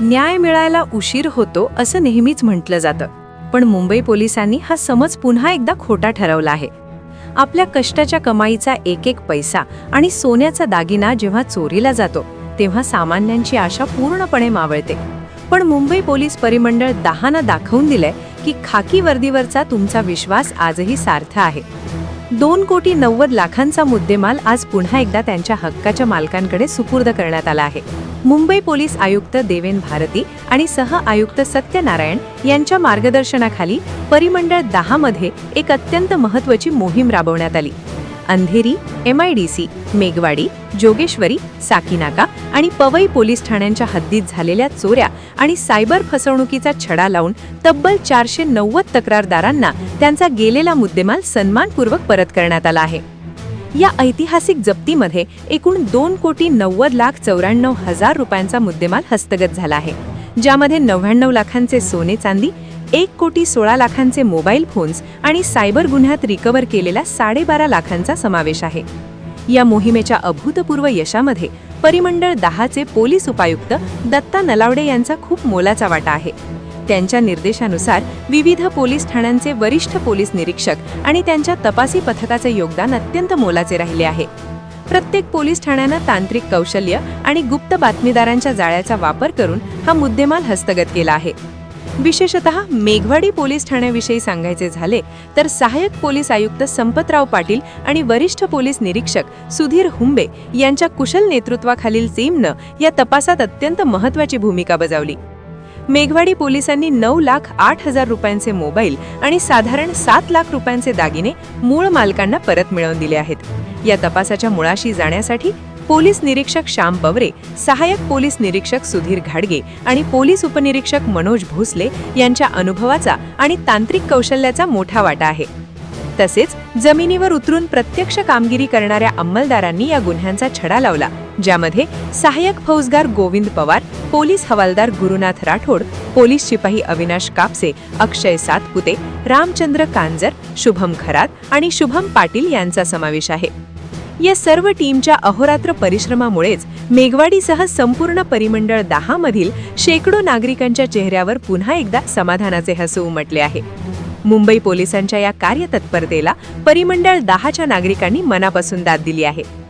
न्याय मिळायला उशीर होतो असं नेहमीच म्हटलं जातं. पण मुंबई पोलिसांनी हा समज पुन्हा एकदा खोटा ठरवला आहे. आपल्या कष्टाच्या कमाईचा एक एक पैसा आणि सोन्याचा दागिना जेव्हा चोरीला जातो तेव्हा सामान्यांची आशा पूर्णपणे मावळते. पण मुंबई पोलीस परिमंडळ दहानं दाखवून दिलंय की खाकी वर्दीवरचा तुमचा विश्वास आजही सार्थ आहे. दोन कोटी नव्वद लाखांचा मुद्देमाल आज पुन्हा एकदा त्यांच्या हक्काच्या मालकांकडे सुपूर्द करण्यात आला आहे. मुंबई पोलीस आयुक्त देवेन भारती आणि सह आयुक्त सत्यनारायण यांच्या मार्गदर्शनाखाली परिमंडळ दहा मध्ये एक अत्यंत महत्त्वाची मोहीम राबवण्यात आली. Andheri M I D C Meghwadi Jogeshwari Sakinaka आणि पवई पोलीस ठाण्यांच्या हद्दीत झालेल्या चोऱ्या आणि सायबर फसवणुकीचा छडा लावून तब्बल चारशे नव्वद तक्रारदारांना त्यांचा गेलेला मुद्देमाल सन्मानपूर्वक परत करण्यात आला आहे. या ऐतिहासिक जप्तीमध्ये एकूण दोन कोटी नव्वद लाख चौऱ्याण्णव हजार रुपयांचा मुद्देमाल हस्तगत झाला आहे ज्यामध्ये नव्याण्णव लाखांचे सोने चांदी एक कोटी सोळा लाखांचे मोबाईल फोन्स आणि सायबर गुन्ह्यात रिकव्हर केलेल्या साडेबारा लाखांचा समावेश आहे. या मोहिमेच्या अभूतपूर्व यशामध्ये परिमंडळ दहाचे पोलीस उपायुक्त दत्ता नलावडे यांचा खूप मोलाचा वाटा आहे. त्यांच्या निर्देशानुसार विविध पोलीस ठाण्यांचे वरिष्ठ पोलीस निरीक्षक आणि त्यांच्या तपासी पथकाचे योगदान अत्यंत मोलाचे राहिले आहे. प्रत्येक पोलीस ठाण्यानं तांत्रिक कौशल्य आणि गुप्त बातमीदारांच्या जाळ्याचा वापर करून हा मुद्देमाल हस्तगत केला आहे. विशेषतः मेघवाडी पोलीस ठाण्याविषयी सांगायचे झाले तर सहाय्यक पोलीस आयुक्त संपतराव पाटील आणि वरिष्ठ पोलीस निरीक्षक सुधीर हुंबे यांच्या कुशल नेतृत्वाखालील टीमनं या तपासात अत्यंत महत्त्वाची भूमिका बजावली. मेघवाडी पोलिसांनी नऊ लाख आठ हजार रुपयांचे मोबाईल आणि साधारण सात लाख रुपयांचे दागिने मूळ मालकांना परत मिळवून दिले आहेत. या तपासाच्या मुळाशी जाण्यासाठी पोलीस निरीक्षक श्याम पवरे सहाय्यक पोलीस निरीक्षक सुधीर घाडगे आणि पोलीस उपनिरीक्षक मनोज भोसले यांच्या अनुभवाचा आणि तांत्रिक कौशल्याचा मोठा वाटा आहे. तसेच जमिनीवर उतरून प्रत्यक्ष कामगिरी करणाऱ्या अंमलदारांनी या गुन्ह्यांचा छडा लावला ज्यामध्ये सहाय्यक फौजदार गोविंद पवार पोलीस हवालदार गुरुनाथ राठोड पोलीस शिपाई अविनाश कापसे अक्षय सातपुते रामचंद्र कांजर शुभम खरात आणि शुभम पाटील यांचा समावेश आहे. या सर्व टीमच्या अहोरात्र परिश्रमामुळेच मेघवाडीसह संपूर्ण परिमंडळ दहा मधील शेकडो नागरिकांच्या चेहऱ्यावर पुन्हा एकदा समाधानाचे हसू उमटले आहे. मुंबई पोलिसांच्या या कार्यतत्परतेला परिमंडळ दहाच्या नागरिकांनी मनापासून दाद दिली आहे.